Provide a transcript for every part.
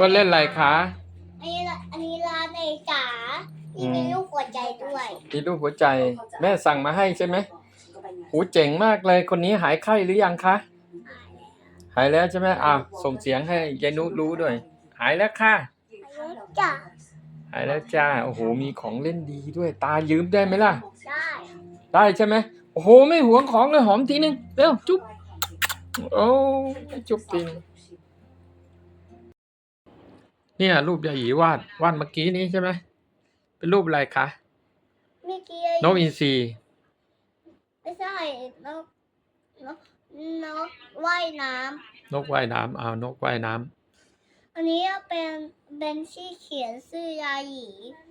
ก็เล่นอะไรคะอันนี้ละอันนี้ร้านในจ๋าที่มีลูกหัวใจด้วยมีรูปหัวใจ แม่สั่งมาให้ใช่ไหมหูเจ๋งมากเลยคนนี้หายไข้หรือยังคะ หายแล้วใช่ไหมอ่าส่งเสียงให้ยายนุรู้ด้วย หายแล้วค่ะอันนี้จ๋าหายแล้วจ้า โอ้โห มีของเล่นดีด้วย ตายืมได้ไหมล่ะ ได้ได้ใช่ไหมโอ้โห ไม่หวงของเลยหอมทีนึง เร็ว จุ๊บ โอ้จุ๊บทีนึง เนี่ย รูปยายหยีวาดวาดเมื่อกี้นี้ใช่ไหมเป็นรูปอะไรคะเมื่อกี้นกอินทรีไม่ใช่นกนกนกว่ายน้นกว่ายน้ำอ้าวนกว่ายน้ำำอันนี้เป็นเป็นที่เขียนชื่อยาหยี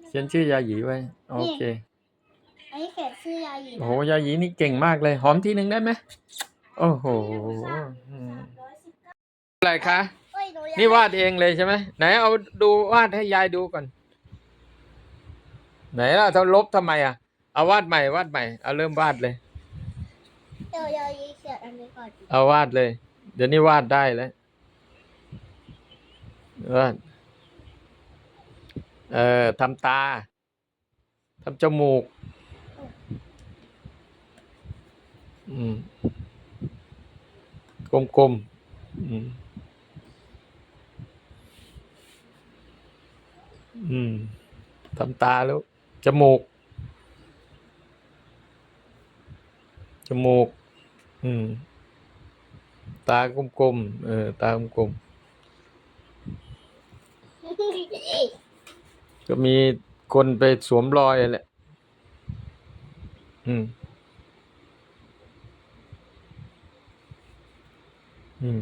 เขียนชื่อยาหยีไว้โอเคอันนี้เขียนชื่อยาหยีโอ้โหยาหยีนี่เก่งมากเลย หอมทีหนึ่งได้ไหมโอ้โหอืมอะไรคะเฮ้ยห นูอยกนี่วาดเองเลยใช่ไหมไหนเอาดูวาดให้ยายดูก่อน ไหนล่ะเธอลบทำไมอะ เอาวาดใหม่วาดใหม่เอาเริ่มวาดเลยเดี๋ยวยาหยีเขียนอันนี้ก่อนเอาวาดเลย เดี๋ยวนี้วาดได้แล้ววาดเอ่อทำตาทำจมูก อืมกลมๆอืม อืมทำตาแล้ว จมูก จมูก อืม ตากลมๆ เออ ตากลมๆ ก็มีคนไปสวมรอยแหละ อืม อืม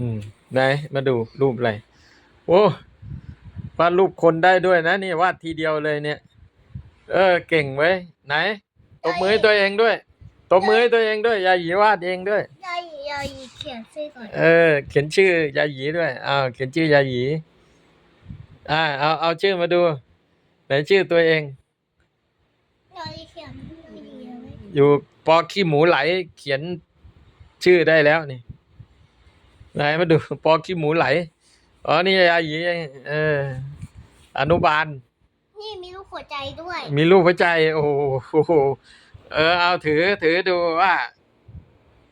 อืมไหนมาดูรูปอะไรโอ้วาดรูปคนได้ด้วยนะนี่วาดทีเดียวเลยเนี่ย เออ เก่งไว้ยไหนตบมือให้ตัวเองด้วยตบมือให้ตัวเองด้วยยาหยีวาดเองด้วย ยาหยียาหยีเขียนชื่อก่อนเออ เขียนชื่อยาหยีด้วยอ้าวเขียนชื่อยาหยีอ่าเอาเอาชื่อมาดู ไหนชื่อตัวเอง ยาหยีเขียนไม่ดีเลยอยู่ปอขี้หมูไหลเขียนชื่อได้แล้วนี่ ไหนมาดูปอขี้หมูไหลอ๋อนี่ยาหยีเองเอออนุบาล นี่มีลูกหัวใจด้วย มีรูปหัวใจ โอ้โหเออ เอาถือถือดูว่า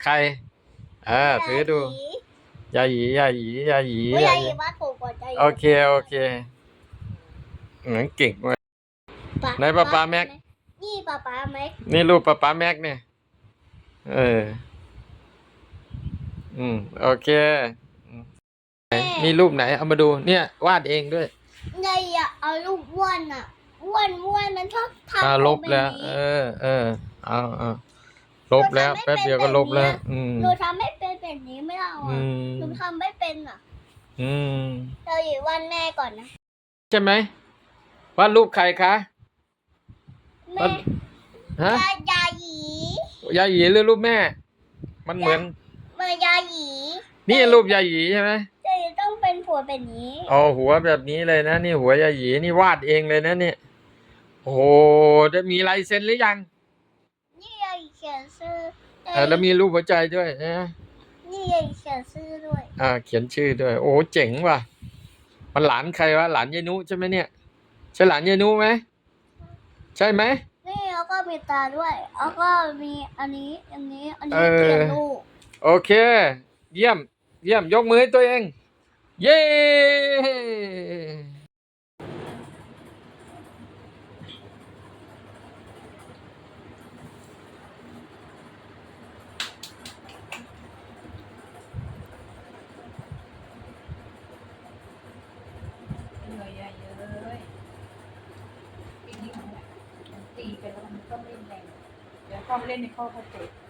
ใคร เออ ถือดูยาหยียาหยียาหยีโอ้ยยายาหหยียีวาดถูกหัวใจโอเคโอเคเหมือนเก่งมากไหนป๊าป๊าแม็ก นี่ป๊าป๊าแม็ก นี่รูปป้าป้าแม็กเนี่ย เออ อืม โอเคไหนนี่รูปไหน เอามาดู เนี่ย วาดเองด้วยยายอะเอาลูกอ้วนอะอ้วนอ้วนมันชอบทำอ่าลบแล้วบบเอนี้อเออเอาเอาลบแล้ว แป๊บเดียวก็ลบแล้ว อืมหนูทำไม่เป็นแบบนี้ไม่เอาอือะมหนูทำไม่เป็นอะอืมเราอยู่วันแม่ก่อนนะ ใช่ไหมวาดรูปใครคะแม่ฮะยายาหยียาหยีหรือรูปแม่ มันเหมือน เมื่อยาหยีนี่รูปยาหยีใช่ไหมจะต้องเป็นผัวแบบนี้เอาหัวแบบนี้เลยนะ นี่หัวยาหยีนี่วาดเองเลยนะเนี่ยโอ้โหได้มีลายเซ็นหรือยัง นี่ยายเขียนชื่อเออแล้วมีรูปหัวใจด้วยนะนี่ยายเขียนชื่อด้วย อ่า เขียนชื่อด้วย โอ้โหเจ๋งว่ะ มันหลานใครวะหลานยายนุใช่ไหมเนี่ยใช่หลานยายนุไหมใช่ไหมนี่แล้วก็มีตาด้วยแล้วก็มีอันนี้อันนี้อันนี้เออเขียนลูก โอเค เยี่ยม เยี่ยม ยกมือให้ตัวเอง เย้ตีไปแล้วมันต้องเล่นแรงเดี๋ยวเข้าไปเล่นในข้อเขาเจ็บ